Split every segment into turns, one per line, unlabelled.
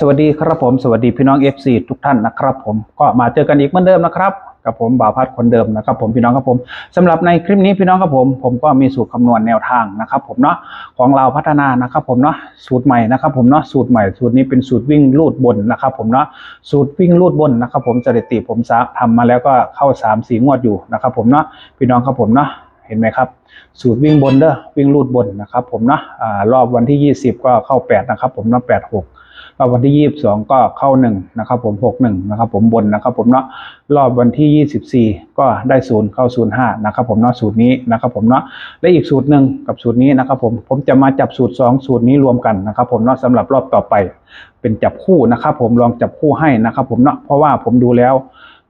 สวัสดีครับผมสวัสดีพี่น้อง FC ทุกท่านนะครับ ผมก็มาเจอกันอีกเหมือนเดิมนะครับกับผมบ่าวพัดคนเดิมนะครับผมพี่น้องครับผมสำหรับในคลิปนี้พี่น้องครับผมผมก็มีสูตรคำนวณแนวทางนะครับผมเนาะของเราพัฒนานะครับผมเนาะสูตรใหม่นะครับผมเนาะสูตรใหม่สูตรนี้เป็นสูตรวิ่งลูดบนนะครับผมเนาะสูตรวิ่งลูดบนนะครับผมสถิติผมสาทำมาแล้วก็เข้า3ามสี่งวดอยู่นะครับผมเนาะพี่น้องครับผมเนาะเห็นไหมครับ สูตรวิ่งบนเด้อวิ่งลูดบนนะครับผมเนาะรอบวันที่ 20 ก็เข้า 8 นะครับผมเนาะ8 6 รอบวันที่ 22 ก็เข้า1นะครับผม61นะครับผมบนนะครับผมเนาะรอบวันที่ 24 ก็ได้ศูนย์เข้า05นะครับผมเนาะสูตรนี้นะครับผมเนาะและอีกสูตรหนึ่งกับสูตรนี้นะครับผมผมจะมาจับสูตร 2 สูตรนี้รวมกันนะครับผมเนาะสำหรับรอบต่อไป เป็นจับคู่นะครับผมลองจับคู่ให้นะครับผมเนาะเพราะว่าผมดูแล้ว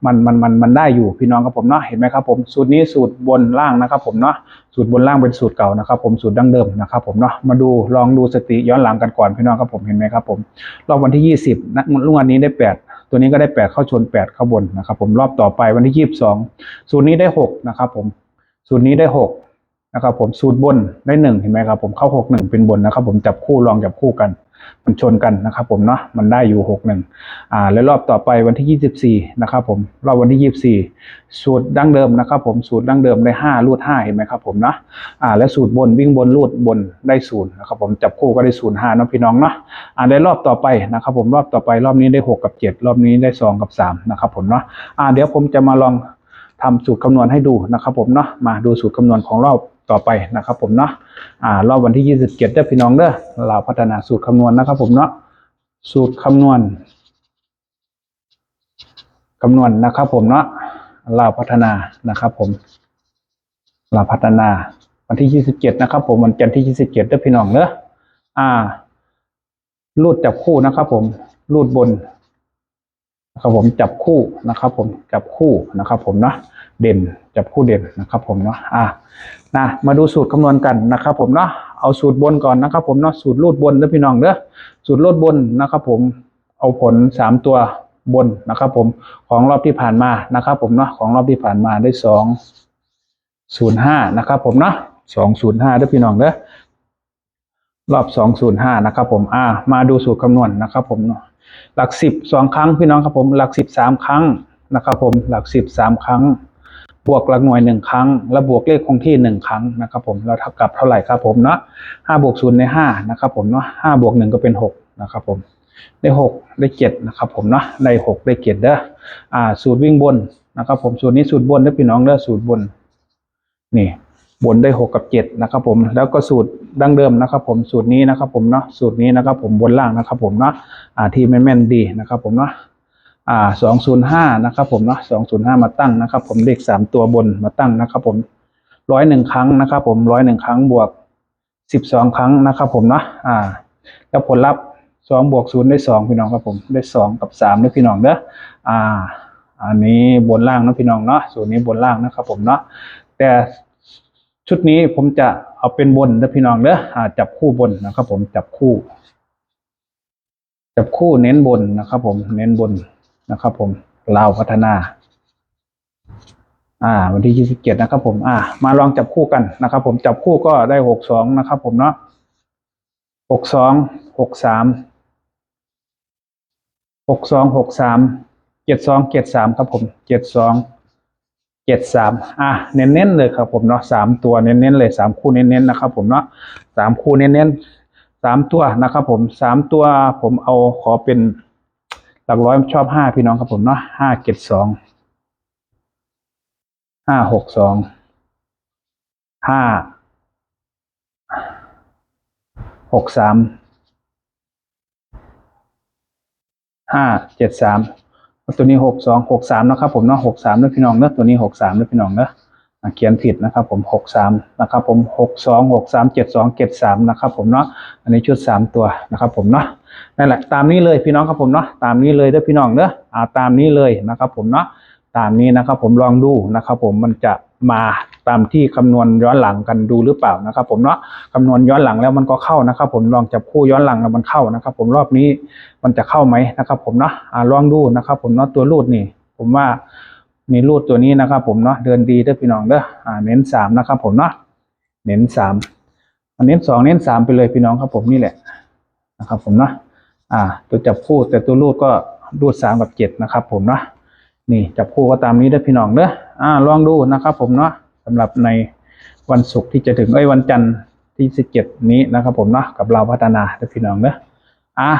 มันมันมันมันได้อยู่พี่น้องครับผมเนาะเห็นไหมครับผมสูตรนี้สูตรบนล่างนะครับผมเนาะสูตรบนล่างเป็นสูตรเก่านะครับ ผมสูตรดั้งเดิมนะครับผมเนาะมาดูลองดูสติย้อนหลังกันก่อนพี่น้องครับผมเห็นไหมครับผมรอบวันที่ 20นะลุงวันนี้ได้ 8ตัวนี้ก็ได้ 8 เข้าชน 8 เข้าบนนะครับผมรอบต่อไปวันที่ 22 สูตรนี้ได้ 6 นะครับผมสูตรนี้ได้ 6 นะครับผมสูตรบนได้ 1 เห็นไหมครับผมเข้า 6 1 เป็นบนนะครับผมจับคู่ลองจับคู่กัน มันชนกันนะครับผมเนาะมันได้อยู่6 1อ่าแล้วรอบต่อไปวันที่24นะครับผมรอบวันที่24สูตรดั้งเดิมนะครับผมสูตรดั้งเดิมได้5รูด5เห็นไหมครับผมเนาะอ่าและสูตรบนวิ่งบนรูดบนได้ศูนย์นะครับผมจับคู่ก็ได้ศูนย์ห้าเนาะพี่น้องเนาะอ่าในรอบต่อไปนะครับผมรอบต่อไปรอบนี้ได้6กับ7รอบนี้ได้2กับ3นะครับผมเนาะอ่าเดี๋ยวผมจะมาลองทำสูตรคำนวณให้ดูนะครับผมเนาะมาดูสูตรคำนวณของรอบ ต่อไปนะครับผมเนาะอ่ารอบวันที่ 27เด้อพี่น้องเด้อเราพัฒนาสูตรคำนวณนะครับผมเนาะสูตรคำนวณคำนวณนะครับผมเนาะเราพัฒนานะครับผมเราพัฒนาวันที่ 27 นะครับ ผมวันจันทร์ที่ 27เด้อพี่น้องเด้ออ่ารูดจับคู่นะครับผมรูดบน นะครับผมจับคู่นะครับ ผมจับคู่นะครับ ผมเนาะเด่นจับคู่เด่นนะครับ ผมเนาะอะนะมาดูสูตรคำนวณกันนะครับ ผมเนาะเอาสูตรบนก่อนนะครับ ผมเนาะสูตรรูดบนเด้อพี่น้องเด้อสูตรรูดบนนะครับ ผมเอาผลสามตัวบนนะครับ ผมของรอบที่ผ่านมานะครับ ผมเนาะของรอบที่ผ่านมาได้สองศูนย์ห้านะครับ ผมเนาะสองศูนย์ห้าเด้อพี่น้องเด้อ รอบ 205 นะครับผมอ่ามาดูสูตรคำนวณนะครับผมหลัก 10 2 ครั้งพี่น้องครับผมหลัก 10 3 ครั้งนะครับผมหลัก 10 3 ครั้ง บวกหลักหน่วย 1 ครั้ง และบวกเลขคงที่ 1 ครั้งนะครับผมแล้วเท่ากับเท่าไหร่ครับผมเนาะ5บวก0ใน5นะครับผมเนาะ5บวก1ก็เป็น 6 นะครับผมได้ 6 ได้ 7 นะครับผมเนาะได้ 6 ได้ 7 เด้ออ่าสูตรวิ่งบนนะครับผมสูตรนี้สูตรบนเด้อพี่น้องเด้อสูตรบนนี่ บนได้หกกับเจ็ดนะครับผมแล้วก็สูตรดั้งเดิมนะครับ ผมสูตรนี้นะครับผมเนาะสูตรนี้นะครับผมบนล่างนะครับผมเนาะอ่าที่แม่นแม่นๆดีนะครับผมเนาะอ่าสองศูนย์ห้านะครับผมเนาะสองศูนย์ห้ามาตั้งนะครับ ผมเลขสามตัวบนมาตั้งนะครับ ผมร้อยหนึ่งครั้งนะครับ ผมร้อยหนึ่งครั้งบวกสิบสองครั้งนะครับผมเนาะอ่า แล้วผลลัพธ์สองบวกศูนย์ได้สองพี่น้องครับผมได้สองกับสามนะพี่น้องเด้ออ่า อันนี้บนล่างนะพี่น้องเนาะสูตรนี้บนล่างนะครับ ผมเนาะแต่ ชุดนี้ผมจะเอาเป็นบนนะพี่น้องเด้อจับคู่บนนะครับ ผมจับคู่ จับคู่เน้นบนนะครับ ผมเน้นบนนะครับ ผมลาวพัฒนา อ่า วันที่ยี่สิบเจ็ดนะครับ ผม อ่า มาลองจับคู่กันนะครับ ผมจับคู่ก็ได้หกสองนะครับ ผมเนาะหกสองหกสามหกสองหกสามเจ็ดสองเจ็ดสามครับผมเจ็ดสอง เจ็ดสามอะเน้นๆเลยครับผมเนาะสามตัวเน้นๆเลยสามคู่เน้นๆนะครับผมเนาะสามคู่เน้นๆสามตัวนะครับผมสามตัวผมเอาขอเป็นหลักร้อยชอบห้าพี่น้องครับผมเนาะห้าเจ็ดสองห้าหกสองห้าหกสามห้าเจ็ดสาม ตัวนี้หกสองหกสามนะครับผมเนาะหกสามนะพี่น้องเนาะตัวนี้หกสามนะพี่น้องเนาะเขียนผิดนะครับผมหกสามนะครับผมหกสองหกสามเจ็ดสองเจ็ดสามนะครับผมเนาะอันนี้ชุดสามตัวนะครับผมเนาะนั่นแหละตามนี้เลยพี่น้องครับผมเนาะตามนี้เลยเด้อพี่น้องเนอะอ่าตามนี้เลยนะครับผมเนาะตามนี้นะครับผมลองดูนะครับผมมันจะมา ตามที่คำนวณย้อนหลังกันดูหรือเปล่านะครับ ผมเนาะคำนวณย้อนหลังแล้วมันก็เข้านะครับ ผมลองจับคู่ย้อนหลังแล้วมันเข้านะครับ ผมรอบนี้มันจะเข้าไหมนะครับ ผมเนาะอ่าลองดูนะครับ ผมเนาะตัวรูดนี่ ผมว่ามีรูดตัวนี้นะครับ ผมเนาะเดินดีเด้อพี่น้องเด้ออ่าเน้นสามนะครับ ผมเนาะเน้นสามอันเน้นสองเน้นสามไปเลยพี่น้องครับผมนี่แหละนะครับ ผมเนาะอ่า ตัวจับคู่แต่ตัวรูดก็รูดสามกับเจ็ดนะครับ ผมเนาะนี่จับคู่ก็ตามนี้เด้อพี่น้องเด้ออ่าลองดูนะครับ ผมเนาะ สำหรับในวันศุกร์ที่จะถึงเอ้ยวันจันทร์ที่สิบเจ็ดนี้นะครับ ผมเนาะกับเราพัฒนาพี่น้องเด้ออะ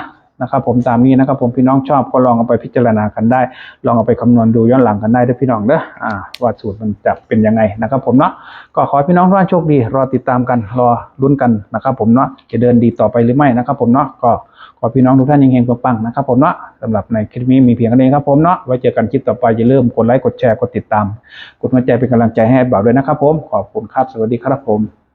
นะครับผมตามนี้นะครับผมพี่น้องชอบก็ลองเอาไปพิจารณากันได้ ลองเอาไปคำนวณดูย้อนหลังกันได้ด้อพี่น้องเด้ออ่าว่าสูตรมันจะเป็นยังไงนะครับ ผมเนาะก็ขอพี่น้องทุกท่านโชคดี รอติดตามกันรอลุ้นกันนะครับ ผมเนาะจะเดินดีต่อไปหรือไม่นะครับ ผมเนาะก็ ขอพี่น้องทุกท่านยังเฮงปังๆนะครับผมเนาะสำหรับในคลิปนี้มีเพียงเท่านี้ครับผมเนาะไว้เจอกันคลิปต่อไปอย่าลืมกดไลค์กดแชร์กดติดตาม กดหัวใจเป็นกำลังใจให้บ่าวด้วยนะครับผมขอบคุณครับสวัสดีครับผม